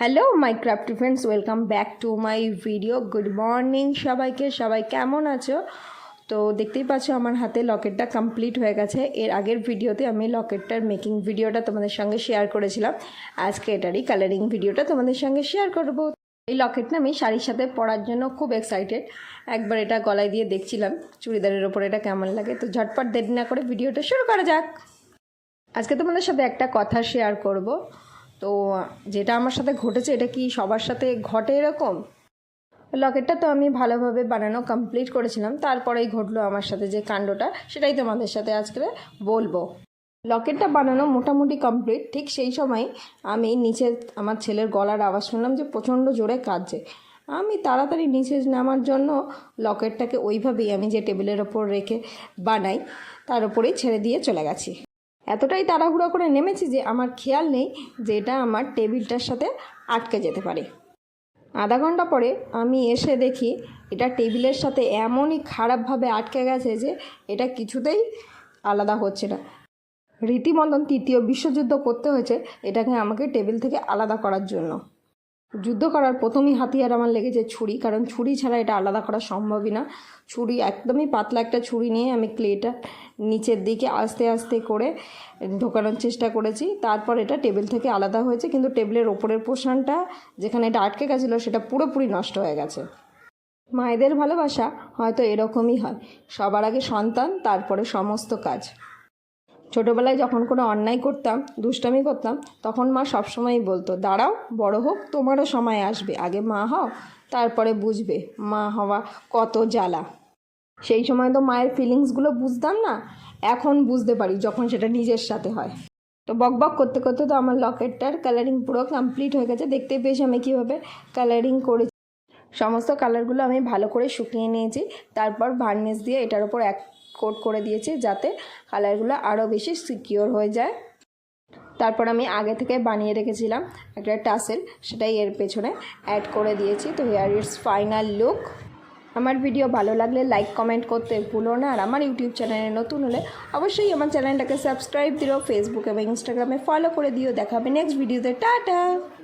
Hello my crafty friends welcome back to my video good morning সবাইকে। সবাই কেমন আছো? তো দেখতেই পাচ্ছ, আমার হাতে লকেটটা কমপ্লিট হয়ে গেছে। এর আগের ভিডিওতে আমি লকেটটার মেকিং ভিডিওটা তোমাদের সঙ্গে শেয়ার করেছিলাম। আজকে এটারই কালারিং ভিডিওটা তোমাদের সঙ্গে শেয়ার করব। এই লকেটটা আমি শাড়ির সাথে পরার জন্য খুব এক্সাইটেড একবার এটা গলায় দিয়ে দেখছিলাম, চুড়িদারের ওপর এটা কেমন লাগে। তো ঝটপট দেরি না করে ভিডিওটা শুরু করা যাক। আজকে তোমাদের সাথে একটা কথা শেয়ার করব। তো যেটা আমার সাথে ঘটেছে, এটা কি সবার সাথে ঘটে এরকম? লকেটটা তো আমি ভালোভাবে বানানো কমপ্লিট করেছিলাম, তারপরেই ঘটলো আমার সাথে যে কাণ্ডটা, সেটাই তোমাদের সাথে আজকে বলব। লকেটটা বানানো মোটামুটি কমপ্লিট ঠিক সেই সময় আমি নিচে আমার ছেলের গলার আওয়াজ শুনলাম যে প্রচণ্ড জোরে কাঁদছে। আমি তাড়াতাড়ি নিচে নামার জন্য লকেটটাকে ওইভাবেই আমি যে টেবিলের ওপর রেখে বানাই, তার উপরেই ছেড়ে দিয়ে চলে গেছি। এতটাই তাড়াহুড়ো করে নেমেছি যে আমার খেয়াল নেই যে এটা আমার টেবিলটার সাথে আটকে যেতে পারে। আধা ঘণ্টা পরে আমি এসে দেখি এটা টেবিলের সাথে এমনই খারাপভাবে আটকে গেছে যে এটা কিছুতেই আলাদা হচ্ছে না। রীতিমতন তৃতীয় বিশ্বযুদ্ধ করতে হয়েছে এটাকে আমাকে টেবিল থেকে আলাদা করার জন্য। যুদ্ধ করার প্রথমই হাতিয়ার আমার লেগেছে ছুরি, কারণ ছুরি ছাড়া এটা আলাদা করা সম্ভবই না। ছুরি একদমই পাতলা একটা ছুরি নিয়ে আমি ক্লেটা নিচের দিকে আস্তে আস্তে করে ঢোকানোর চেষ্টা করেছি। তারপর এটা টেবিল থেকে আলাদা হয়েছে, কিন্তু টেবিলের ওপরের পোর্শনটা যেখানে এটা আটকে গেছিল সেটা পুরোপুরি নষ্ট হয়ে গেছে। মায়েদের ভালোবাসা হয়তো এরকমই হয়, সবার আগে সন্তান, তারপরে সমস্ত কাজ। ছোটোবেলায় যখন কোনো অন্যায় করতাম, দুষ্টামি করতাম, তখন মা সবসময়ই বলতো, দাঁড়াও, বড় হোক, তোমারও সময় আসবে। আগে মা হও, তারপরে বুঝবে মা হওয়া কত জ্বালা। সেই সময় তো মায়ের ফিলিংসগুলো বুঝতাম না, এখন বুঝতে পারি যখন সেটা নিজের সাথে হয়। তো বক বক করতে করতে তো আমার লকেটটার কালারিং পুরো কমপ্লিট হয়ে গেছে, দেখতে পেয়েছি আমি কীভাবে কালারিং করেছি। সমস্ত কালারগুলো আমি ভালো করে শুকিয়ে নিয়েছি, তারপর ভার্নিশ দিয়ে এটার ওপর এক কোট করে দিয়েছি যাতে কালারগুলো আরও বেশি সিকিওর হয়ে যায়। তারপর আমি আগে থেকে বানিয়ে রেখেছিলাম একটা টাসেল সেটাই এর পেছনে অ্যাড করে দিয়েছি। তো হেয়ার ইটস ফাইনাল লুক আমার ভিডিও ভালো লাগলে লাইক কমেন্ট করতে ভুলো না। আর আমার ইউটিউব চ্যানেলে নতুন হলে অবশ্যই আমার চ্যানেলটাকে সাবস্ক্রাইব দিও। ফেসবুক এবং ইনস্টাগ্রামে ফলো করে দিও। দেখাবে নেক্সট ভিডিওতে টাটা!